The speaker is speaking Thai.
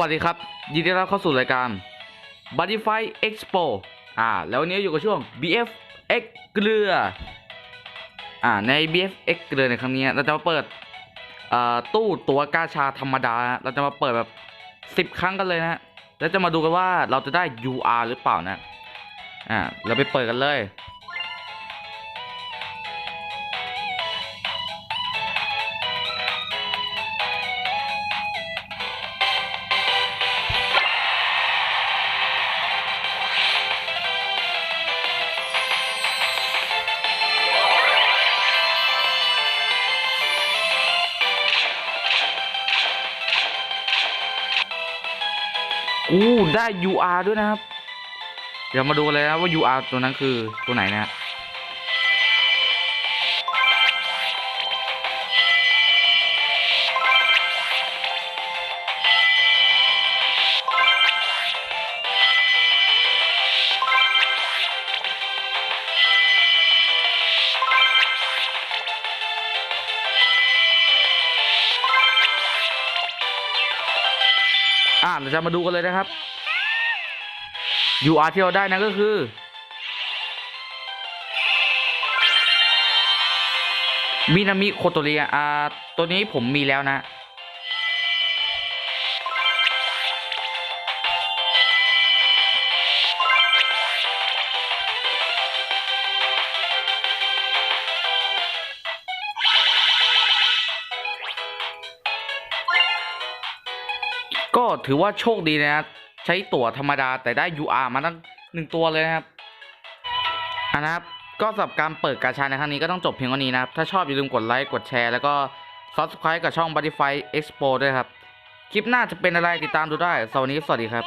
วัสดีครับ ยินดีต้อนรับเข้าสู่รายการ b u d d y f i Expo อ่า แล้ววันนี้อยู่กับช่วง BF X เกลือ อ่า ใน BF X เกลือในครั้งนี้ เราจะมาเปิดอ่อตู้ตัวกาชาธรรมดา เราจะมาเปิดแบบ 10 ครั้งกันเลยนะฮะแล้วจะมาดูกันว่าเราจะได้ UR หรือเปล่านะ อ่า เราไปเปิดกันเลย อู้ได้ UR ด้วยนะครับ เดี๋ยวมาดูเลยนะว่า UR ตัวนั้นคือตัวไหนนะ อ่าเราจะมาดูกันเลยนะครับ UR ที่เราได้นะก็คือ มินามิโคโตเรียอ่าตัวนี้ผมมีแล้วนะ ถือว่าโชคดีนะครับใช้ตั๋วธรรมดาแต่ได้ UR มาตั้งหนึ่งตัวเลยนะครับอันนะครับ ก็สำหรับการเปิดกาชาในครั้งนี้ก็ต้องจบเพียงเท่านี้นะครับ ถ้าชอบอย่าลืมกดไลค์ กดแชร์ แล้วก็ subscribe กับช่อง b u t t y f y Expo ด้วยครับ คลิปหน้าจะเป็นอะไรติดตามดูได้สวัสดีสวัสดีครับ